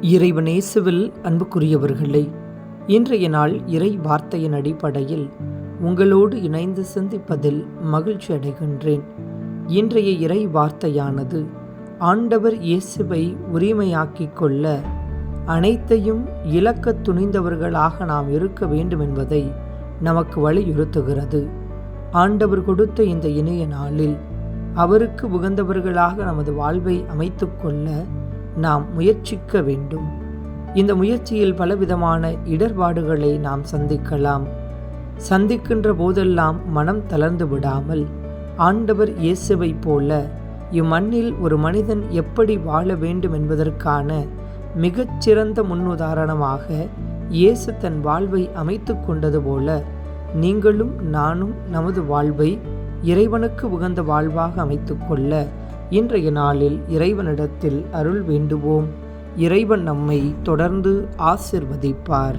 இறைவனேசுவில் அன்புக்குரியவர்களே இன்றைய நாள் இறை வார்த்தையின் அடிப்படையில் உங்களோடு இணைந்து சிந்திப்பதில் மகிழ்ச்சி அடைகின்றேன். இன்றைய இறை வார்த்தையானது ஆண்டவர் இயேசுவை உரிமையாக்கிக் கொள்ள அனைத்தையும் இழக்க துணிந்தவர்களாக நாம் இருக்க வேண்டும் என்பதை நமக்கு வலியுறுத்துகிறது. ஆண்டவர் கொடுத்த இந்த இணைய நாளில் அவருக்கு உகந்தவர்களாக நமது வாழ்வை அமைத்துக்கொள்ள நாம் முயற்சிக்க வேண்டும். இந்த முயற்சியில் பலவிதமான இடர்பாடுகளை நாம் சந்திக்கலாம். சந்திக்கின்ற போதெல்லாம் மனம் தளர்ந்து விடாமல் ஆண்டவர் இயேசுவை போல இம்மண்ணில் ஒரு மனிதன் எப்படி வாழ வேண்டும் என்பதற்கான மிகச்சிறந்த முன்னுதாரணமாக இயேசு தன் வாழ்வை அமைத்து கொண்டது போல நீங்களும் நானும் நமது வாழ்வை இறைவனுக்கு உகந்த வாழ்வாக அமைத்துக்கொள்ள இன்றைய நாளில் இறைவனிடத்தில் அருள் வேண்டுவோம். இறைவன் நம்மை தொடர்ந்து ஆசிர்வதிப்பார்.